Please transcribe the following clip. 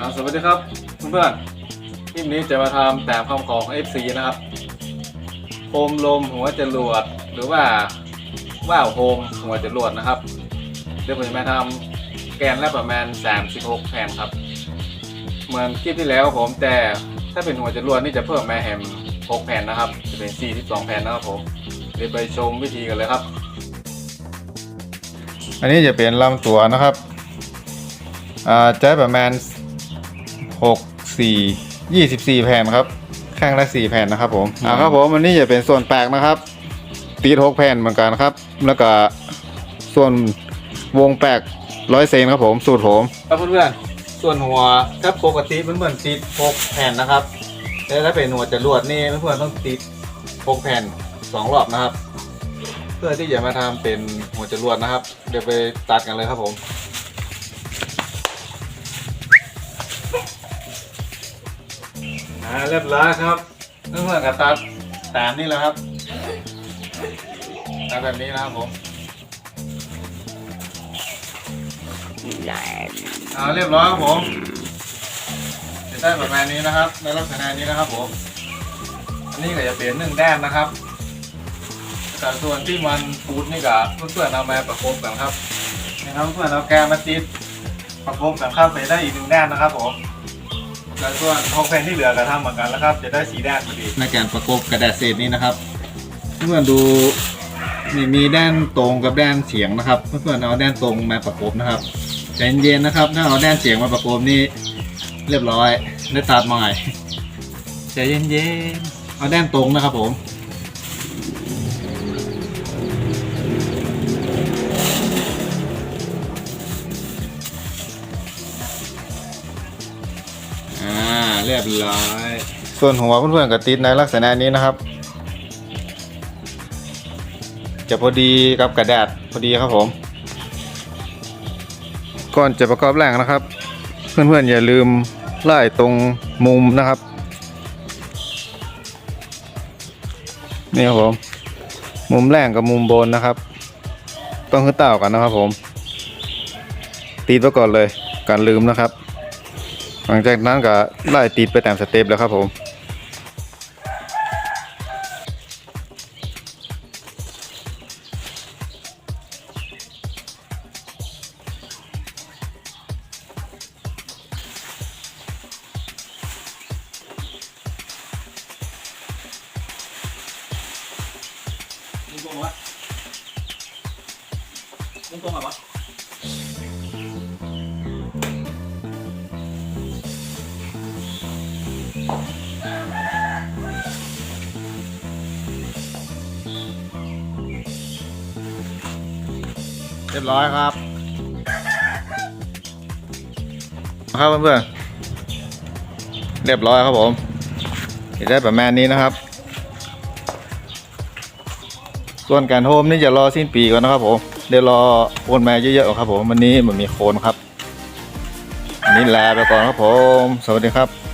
อ่าสวัสดีครับเพื่อนๆคลิปนี้จะมาทำแต่คำของ FC นะครับโฮมลมหัวจรวดหรือว่าว่าวโฮมหัวจรวดนะครับเดี๋ยวผมจะมาทำแกนและประมาณ 36 แผ่นครับ เหมือนคลิปที่แล้วผมแต่ถ้าเป็นหัวจรวดนี่จะเพิ่มมาแฮม6แผ่นนะครับ จะเป็น 42 แผ่นนะครับผมเดี๋ยวไปชมวิธีกันเลยครับ อันนี้จะเป็นลำตัวนะครับใช้ประมาณ 6 4 24 แผ่นครับ ข้างละ 4 แผ่นนะครับผมอ่าครับผมอันนี้จะเป็นส่วนแปลกนะครับ ตี6แผ่นเหมือนกันครับ แล้วก็ส่วนวงแปลกร้อยเซนครับผม สูตรผม ครับเพื่อนๆส่วนหัวถ้าปกติมันเหมือนติด6แผ่นนะครับแต่ถ้าเป็นหัวจรวดนี่เพื่อนๆต้องติด6แผ่นสองรอบนะครับ เพื่อที่จะมาทำเป็นหัวจรวดนะครับ เดี๋ยวไปตัดกันเลยครับผม อ่าเรียบร้อยครับเพื่อนๆก็ตัดตามนี่แหละครับตัดแบบนี้นะครับผมอ่าเรียบร้อยครับผมจะได้ประมาณนี้นะครับในลักษณะนี้นะครับผมอันนี้ก็จะเป็นหนึ่งแด้มนะครับแต่ส่วนที่มันฟูดนี่ก็เพื่อนๆเอามาประกบกันครับนะครับเพื่อนเอาแกมาติดประกบกันเข้าไปได้อีกหนึ่งแด้มนะครับผม แล้วส่วนทองแผ่นที่เหลือก็ทำเหมือนกันแล้วครับ จะได้สีแดงพอดีในการประกบกระดาษเศษนี้นะครับ เพื่อนๆดูนี่มีด้านตรงกับด้านเฉียงนะครับ เพื่อนๆเอาด้านตรงมาประกบนะครับใจเย็นๆนะครับ ถ้าเอาด้านเสียงมาประกบนี่เรียบร้อยได้ตัดใหม่ใจเย็นๆเอาด้านตรงนะครับผม เรียบร้อย ส่วนหัวเพื่อนๆก็ติดในลักษณะนี้นะครับ จะพอดีกับกระดาษพอดีครับผม ก่อนจะประกอบแรงนะครับ เพื่อนๆอย่าลืมไล่ตรงมุมนะครับ นี่ครับผม มุมแรงกับมุมบนนะครับ ต้องขึ้นเต่ากันนะครับผม ตีดไว้ก่อนเลยการลืมนะครับ หลังจากนั้นก็ไล่ตีดไปตามสเต็ปแล้วครับผมมึงตรงวะมึงตรงอะไรวะ เรียบร้อยครับครับเพื่อนๆเรียบร้อยครับผมได้ประมาณนี้นะครับ ส่วนการโฮมนี่จะรอสิ้นปีก่อนนะครับผมเดี๋ยวรอโอนมาเยอะๆครับผมวันนี้มันมีโคนครับวันนี้ลาไปก่อนครับผม สวัสดีครับ